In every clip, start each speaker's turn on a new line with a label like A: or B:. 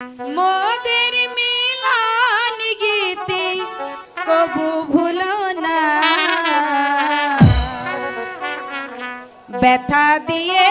A: মোদের মিলান গীতি কবু ভুলো না। ব্যথা দিয়ে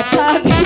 B: দেখা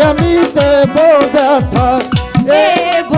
B: আমি দেব ব্যথা। দেব